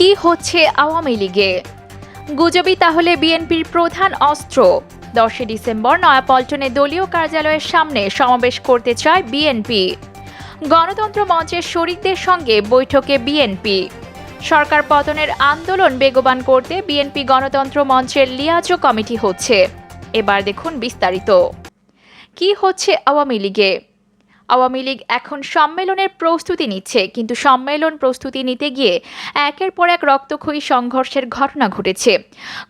কি হচ্ছে আওয়ামী লীগে? গুজবই তাহলে বিএনপির প্রধান অস্ত্র। দশই ডিসেম্বর নয়াপল্টনে দলীয় কার্যালয়ের সামনে সমাবেশ করতে চায় বিএনপি। গণতন্ত্র মঞ্চের শরিকদের সঙ্গে বৈঠকে বিএনপি। সরকার পতনের আন্দোলন বেগবান করতে বিএনপি গণতন্ত্র মঞ্চের লিয়াজো কমিটি হচ্ছে। এবার দেখুন বিস্তারিত। কি হচ্ছে আওয়ামী লীগে? আওয়ামী লীগ এখন সম্মেলনের প্রস্তুতি নিচ্ছে, কিন্তু সম্মেলন প্রস্তুতি নিতে গিয়ে একের পর এক রক্তক্ষয়ী সংঘর্ষের ঘটনা ঘটেছে।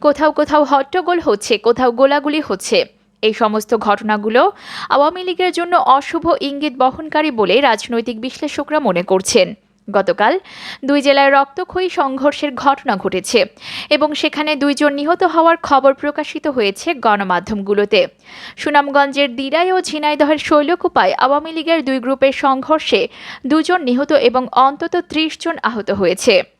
কোথাও কোথাও হট্টগোল হচ্ছে, কোথাও গোলাগুলি হচ্ছে। এই সমস্ত ঘটনাগুলো আওয়ামী লীগের জন্য অশুভ ইঙ্গিত বহনকারী বলে রাজনৈতিক বিশ্লেষকরা মনে করছেন। গতকাল দুই জেলায় রক্তক্ষয়ী সংঘর্ষের ঘটনা ঘটেছে এবং সেখানে দুইজন নিহত হওয়ার খবর প্রকাশিত হয়েছে গণমাধ্যমগুলোতে। সুনামগঞ্জের দিরাই ও ঝিনাইদহের শৈলকুপায় আওয়ামী লীগের দুই গ্রুপের সংঘর্ষে দুজন নিহত এবং অন্তত ত্রিশ জন আহত হয়েছে।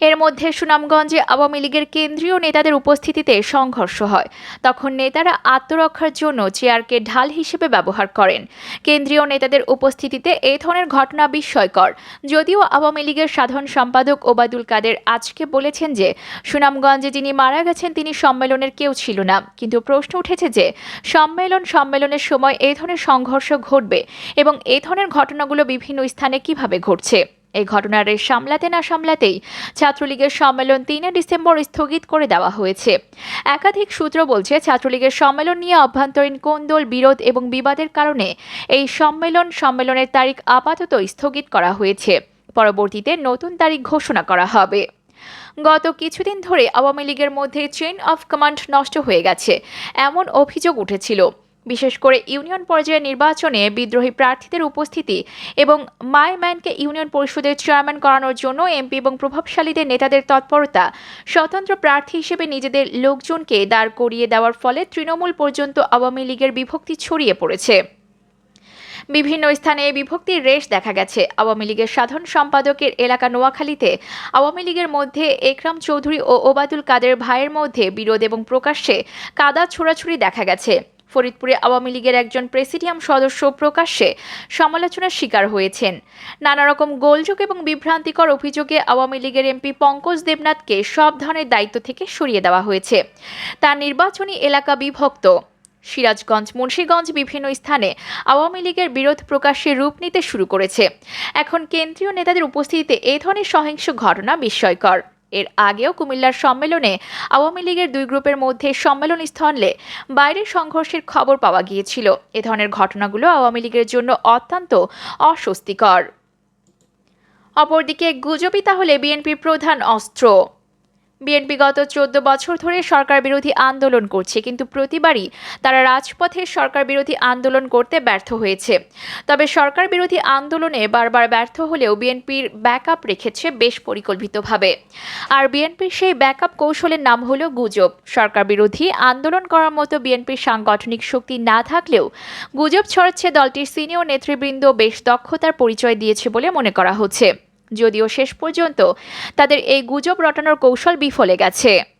এর মধ্যে সুনামগঞ্জে আওয়ামী লীগের কেন্দ্রীয় নেতাদের উপস্থিতিতে সংঘর্ষ হয়। তখন নেতারা আত্মরক্ষার জন্য চেয়ারকে ঢাল হিসেবে ব্যবহার করেন। কেন্দ্রীয় নেতাদের উপস্থিতিতে এই ধরনের ঘটনা বিস্ময়কর। যদিও আওয়ামী লীগের সাধারণ সম্পাদক ওবায়দুল কাদের আজকে বলেছেন যে, সুনামগঞ্জে যিনি মারা গেছেন তিনি সম্মেলনের কেউ ছিল না। কিন্তু প্রশ্ন উঠেছে যে, সম্মেলন সম্মেলনের সময় এই ধরনের সংঘর্ষ ঘটবে এবং এই ধরনের ঘটনাগুলো বিভিন্ন স্থানে কীভাবে ঘটছে? এই ঘটনার সামলাতে না সামলাতেই ছাত্রলীগের সম্মেলন তিনে ডিসেম্বর স্থগিত করে দেওয়া হয়েছে। একাধিক সূত্র বলছে, ছাত্রলীগের সম্মেলন নিয়ে অভ্যন্তরীণ কোন্দল, বিরোধ এবং বিবাদের কারণে এই সম্মেলন সম্মেলনের তারিখ আপাতত স্থগিত করা হয়েছে। পরবর্তীতে নতুন তারিখ ঘোষণা করা হবে। গত কিছুদিন ধরে আওয়ামী লীগের মধ্যে চেইন অফ কমান্ড নষ্ট হয়ে গেছে, এমন অভিযোগ উঠেছিল। বিশেষ করে ইউনিয়ন পর্যায়ে নির্বাচনে বিদ্রোহী প্রার্থীদের উপস্থিতি এবং মাই ম্যানকে ইউনিয়ন পরিষদের চেয়ারম্যান করানোর জন্য এমপি এবং প্রভাবশালীদের নেতাদের তৎপরতা, স্বতন্ত্র প্রার্থী হিসেবে নিজেদের লোকজনকে দাঁড় করিয়ে দেওয়ার ফলে তৃণমূল পর্যন্ত আওয়ামী লীগের বিভক্তি ছড়িয়ে পড়েছে। বিভিন্ন স্থানে বিভক্তির রেশ দেখা গেছে। আওয়ামী লীগের সাধারণ সম্পাদকের এলাকা নোয়াখালীতে আওয়ামী লীগের মধ্যে একরাম চৌধুরী ও ওবায়দুল কাদের ভাইয়ের মধ্যে বিরোধ এবং প্রকাশ্যে কাদা ছোড়াছুড়ি দেখা গেছে। ফরিদপুরে আওয়ামী লীগের একজন প্রেসিডিয়াম সদস্য প্রকাশ্যে সমালোচনার শিকার হয়েছেন। নানা রকম গোলযোগ এবং বিভ্রান্তিকর অভিযোগে আওয়ামী লীগের এমপি পঙ্কজ দেবনাথকে সব ধরনের দায়িত্ব থেকে সরিয়ে দেওয়া হয়েছে। তার নির্বাচনী এলাকা বিভক্ত। সিরাজগঞ্জ, মুন্সীগঞ্জ বিভিন্ন স্থানে আওয়ামী লীগের বিরোধ প্রকাশ্যে রূপ নিতে শুরু করেছে। এখন কেন্দ্রীয় নেতাদের উপস্থিতিতে এই ধরনের সহিংস ঘটনা বিস্ময়কর। এর আগেও কুমিল্লার সম্মেলনে আওয়ামী লীগের দুই গ্রুপের মধ্যে সম্মেলন স্থলে বাইরের সংঘর্ষের খবর পাওয়া গিয়েছিল। এ ধরনের ঘটনাগুলো আওয়ামী লীগের জন্য অত্যন্ত অস্বস্তিকর। অপরদিকে গুজবই তাহলে বিএনপির প্রধান অস্ত্র। বিএনপি গত চোদ্দ বছর ধরে সরকার বিরোধী আন্দোলন করছে, কিন্তু প্রতিবারই তারা রাজপথে সরকার বিরোধী আন্দোলন করতে ব্যর্থ হয়েছে। তবে সরকার বিরোধী আন্দোলনে বারবার ব্যর্থ হলেও বিএনপির ব্যাকআপ রেখেছে বেশ পরিকল্পিতভাবে। আর বিএনপির সেই ব্যাকআপ কৌশলের নাম হলো গুজব। সরকার বিরোধী আন্দোলন করার মতো বিএনপির সাংগঠনিক শক্তি না থাকলেও গুজব ছড়াচ্ছে দলটির সিনিয়র নেতৃবৃন্দ বেশ দক্ষতার পরিচয় দিয়েছে বলে মনে করা হচ্ছে। যদিও শেষ পর্যন্ত তাদের এই গুজব রটানোর কৌশল বিফলে গেছে।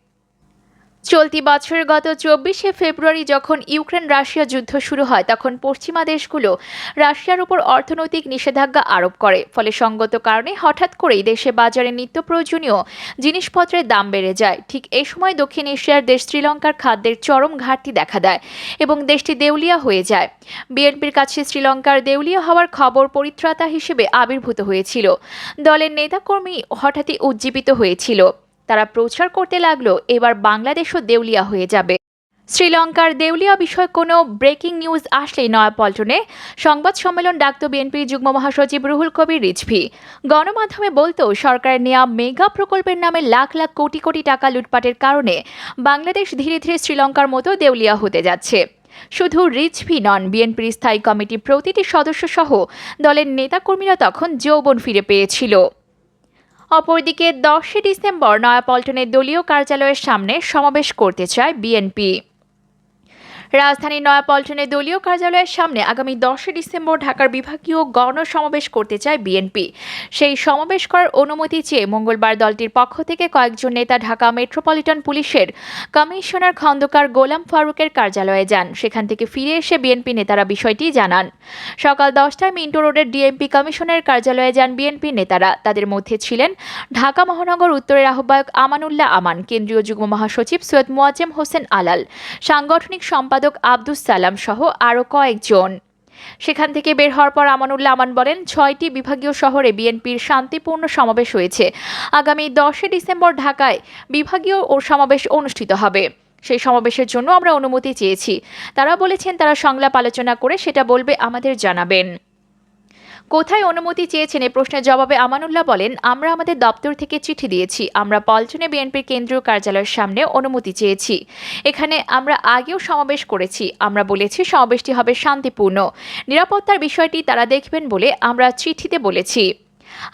চলতি বছরের গত চব্বিশে ফেব্রুয়ারি যখন ইউক্রেন রাশিয়া যুদ্ধ শুরু হয়, তখন পশ্চিমা দেশগুলো রাশিয়ার উপর অর্থনৈতিক নিষেধাজ্ঞা আরোপ করে। ফলে সঙ্গত কারণে হঠাৎ করেই দেশে বাজারে নিত্য প্রয়োজনীয় জিনিসপত্রের দাম বেড়ে যায়। ঠিক এই সময় দক্ষিণ এশিয়ার দেশ শ্রীলঙ্কার খাদ্যের চরম ঘাটতি দেখা দেয় এবং দেশটি দেউলিয়া হয়ে যায়। বিএনপির কাছে শ্রীলঙ্কার দেউলিয়া হওয়ার খবর পরিত্রাতা হিসেবে আবির্ভূত হয়েছিল। দলের নেতাকর্মী হঠাৎই উজ্জীবিত হয়েছিল। তারা প্রচার করতে লাগল, এবার বাংলাদেশও দেউলিয়া হয়ে যাবে। শ্রীলঙ্কার দেউলিয়া বিষয়ে কোনো ব্রেকিং নিউজ আসলেই নয়াপল্টনে। সংবাদ সম্মেলন ডাকত বিএনপির যুগ্ম মহাসচিব রুহুল কবির রিজভি। গণমাধ্যমে বলতো, সরকারের নেওয়া মেগা প্রকল্পের নামে লাখ লাখ কোটি কোটি টাকা লুটপাটের কারণে বাংলাদেশ ধীরে ধীরে শ্রীলঙ্কার মতো দেউলিয়া হতে যাচ্ছে। শুধু রিজভি নন, বিএনপির স্থায়ী কমিটির প্রতিটি সদস্য সহ দলের নেতাকর্মীরা তখন যৌবন ফিরে পেয়েছিল। অপরদিকে দশই ডিসেম্বর নয়াপল্টনের দলীয় কার্যালয়ের সামনে সমাবেশ করতে চায় বিএনপি। রাজধানীর নয়াপল্টনে দলীয় কার্যালয়ের সামনে আগামী দশই ডিসেম্বর ঢাকার বিভাগীয় গণ সমাবেশ করতে চায় বিএনপি। সেই সমাবেশ করার অনুমতি চেয়ে মঙ্গলবার দলটির পক্ষ থেকে কয়েকজন নেতা ঢাকা মেট্রোপলিটন পুলিশের কমিশনার খন্দকার গোলাম ফারুকের কার্যালয়ে যান। সেখান থেকে ফিরে এসে বিএনপি নেতারা বিষয়টি জানান। সকাল দশটায় মিন্টো রোডের ডিএমপি কমিশনের কার্যালয়ে যান বিএনপি নেতারা। তাদের মধ্যে ছিলেন ঢাকা মহানগর উত্তরের আহ্বায়ক আমানুল্লাহ আমান, কেন্দ্রীয় যুগ্ম মহাসচিব সৈয়দ মোয়াজ্জেম হোসেন আলাল, সাংগঠনিক সম্পাদক আব্দুস সালাম সহ আরও কয়েকজন। সেখান থেকে বের হওয়ার পর আমানুল্লাহ আমান বলেন, ছয়টি বিভাগীয় শহরে বিএনপির শান্তিপূর্ণ সমাবেশ হয়েছে। আগামী দশই ডিসেম্বর ঢাকায় বিভাগীয় ও সমাবেশ অনুষ্ঠিত হবে। সেই সমাবেশের জন্য আমরা অনুমতি চেয়েছি। তারা বলেছেন, তারা সংলাপ আলোচনা করে সেটা বলবে, আমাদের জানাবেন। কোথায় অনুমতি চেয়েছেন? এ প্রশ্নের জবাবে আমানুল্লাহ বলেন, আমরা আমাদের দপ্তর থেকে চিঠি দিয়েছি। আমরা পল্টনে বিএনপির কেন্দ্রীয় কার্যালয়ের সামনে অনুমতি চেয়েছি। এখানে আমরা আগেও সমাবেশ করেছি। আমরা বলেছি, সমাবেশটি হবে শান্তিপূর্ণ। নিরাপত্তার বিষয়টি তারা দেখবেন বলে আমরা চিঠিতে বলেছি।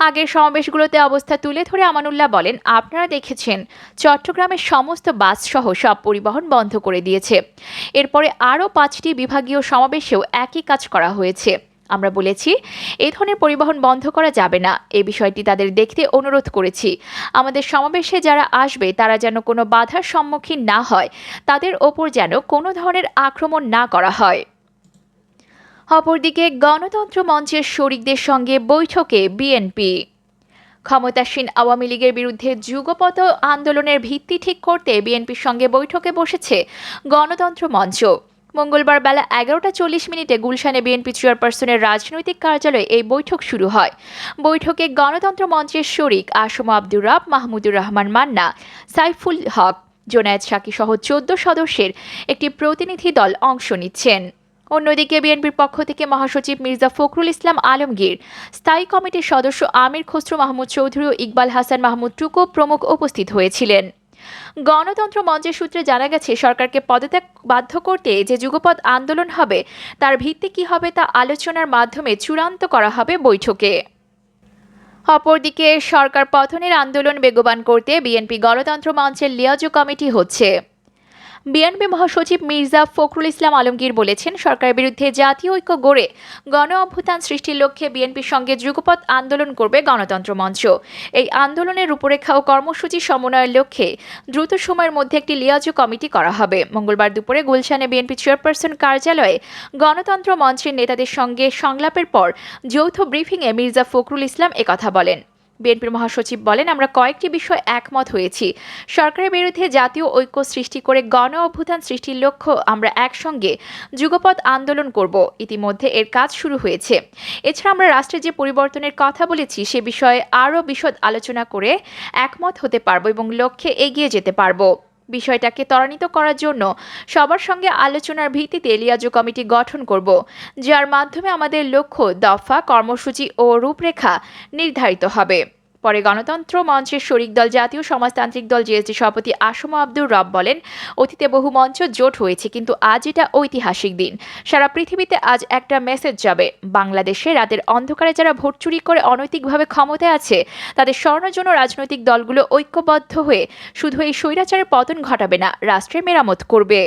আগের সমাবেশগুলোতে অবস্থা তুলে ধরে আমানুল্লাহ বলেন, আপনারা দেখেছেন, চট্টগ্রামের সমস্ত বাস সহ সব পরিবহন বন্ধ করে দিয়েছে। এরপরে আরও পাঁচটি বিভাগীয় সমাবেশেও একই কাজ করা হয়েছে। আমরা বলেছি, এই ধরনের পরিবহন বন্ধ করা যাবে না। এ বিষয়টি তাদের দেখতে অনুরোধ করেছি। আমাদের সমাবেশে যারা আসবে, তারা যেন কোনো বাধার সম্মুখীন না হয়। তাদের ওপর যেন কোনো ধরনের আক্রমণ না করা হয়। অপরদিকে গণতন্ত্র মঞ্চের শরিকদের সঙ্গে বৈঠকে বিএনপি। ক্ষমতাসীন আওয়ামী লীগের বিরুদ্ধে যুগপত আন্দোলনের ভিত্তি ঠিক করতে বিএনপির সঙ্গে বৈঠকে বসেছে গণতন্ত্র মঞ্চ। মঙ্গলবার বেলা এগারোটা চল্লিশ মিনিটে গুলশানে বিএনপি চেয়ারপারসনের রাজনৈতিক কার্যালয়ে এই বৈঠক শুরু হয়। বৈঠকে গণতন্ত্র মঞ্চের শরিক আসম আব্দুর রাব, মাহমুদুর রহমান মান্না, সাইফুল হক, জোনায়েদ সাকি সহ চোদ্দ সদস্যের একটি প্রতিনিধি দল অংশ নিচ্ছেন। অন্যদিকে বিএনপির পক্ষ থেকে মহাসচিব মির্জা ফখরুল ইসলাম আলমগীর, স্থায়ী কমিটির সদস্য আমির খসরু মাহমুদ চৌধুরী ও ইকবাল হাসান মাহমুদ টুকু প্রমুখ উপস্থিত হয়েছিলেন। গণতন্ত্র মঞ্চের সূত্রে জানা গেছে, সরকারকে পদত্যাগ বাধ্য করতে যে যুগপৎ আন্দোলন হবে, তার ভিত্তি কি হবে তা আলোচনার মাধ্যমে চূড়ান্ত করা হবে বৈঠকে। অপরদিকে, সরকার পতনের আন্দোলন বেগবান করতে বিএনপি গণতন্ত্র মঞ্চের লিয়াজো কমিটি হচ্ছে। বিএনপি মহাসচিব মির্জা ফখরুল ইসলাম আলমগীর বলেছেন, সরকারের বিরুদ্ধে জাতীয় ঐক্য গড়ে গণ অভ্যুত্থান সৃষ্টির লক্ষ্যে বিএনপির সঙ্গে যুগপথ আন্দোলন করবে গণতন্ত্র মঞ্চ। এই আন্দোলনের রূপরেখা ও কর্মসূচি সমন্বয়ের লক্ষ্যে দ্রুত সময়ের মধ্যে একটি লিয়াজো কমিটি করা হবে। মঙ্গলবার দুপুরে গুলশানে বিএনপি চেয়ারপারসন কার্যালয়ে গণতন্ত্র মঞ্চের নেতাদের সঙ্গে সংলাপের পর যৌথ ব্রিফিংয়ে মির্জা ফখরুল ইসলাম একথা বলেন। বিএনপির মহাসচিব বলেন, আমরা কয়েকটি বিষয় একমত হয়েছি। সরকারের বিরুদ্ধে জাতীয় ঐক্য সৃষ্টি করে গণ অভ্যুত্থান সৃষ্টির লক্ষ্য আমরা একসঙ্গে যুগপথ আন্দোলন করব। ইতিমধ্যে এর কাজ শুরু হয়েছে। এছাড়া আমরা রাষ্ট্রের যে পরিবর্তনের কথা বলেছি, সে বিষয়ে আরও বিশদ আলোচনা করে একমত হতে পারব এবং লক্ষ্যে এগিয়ে যেতে পারব। বিষয়টাকে ত্বরান্বিত করার জন্য সবার সঙ্গে আলোচনার ভিত্তিতে লিয়াজু কমিটি গঠন করব, যার মাধ্যমে আমাদের লক্ষ্য, দফা, কর্মসূচি ও রূপরেখা নির্ধারিত হবে। পরে গণতন্ত্র মঞ্চের শরিক দল জাতীয় সমাজতান্ত্রিক দল জেএসডি সভাপতি আসম আব্দুর রব বলেন, অতীতে বহু মঞ্চ জোট হয়েছে, কিন্তু আজ এটা ঐতিহাসিক দিন। সারা পৃথিবীতে আজ একটা মেসেজ যাবে। বাংলাদেশে রাতের অন্ধকারে যারা ভোট চুরি করে অনৈতিকভাবে ক্ষমতায় আছে, তাদের স্বর্ণের জন্য রাজনৈতিক দলগুলো ঐক্যবদ্ধ হয়ে শুধু এই স্বৈরাচারের পতন ঘটাবে না, রাষ্ট্রের মেরামত করবে।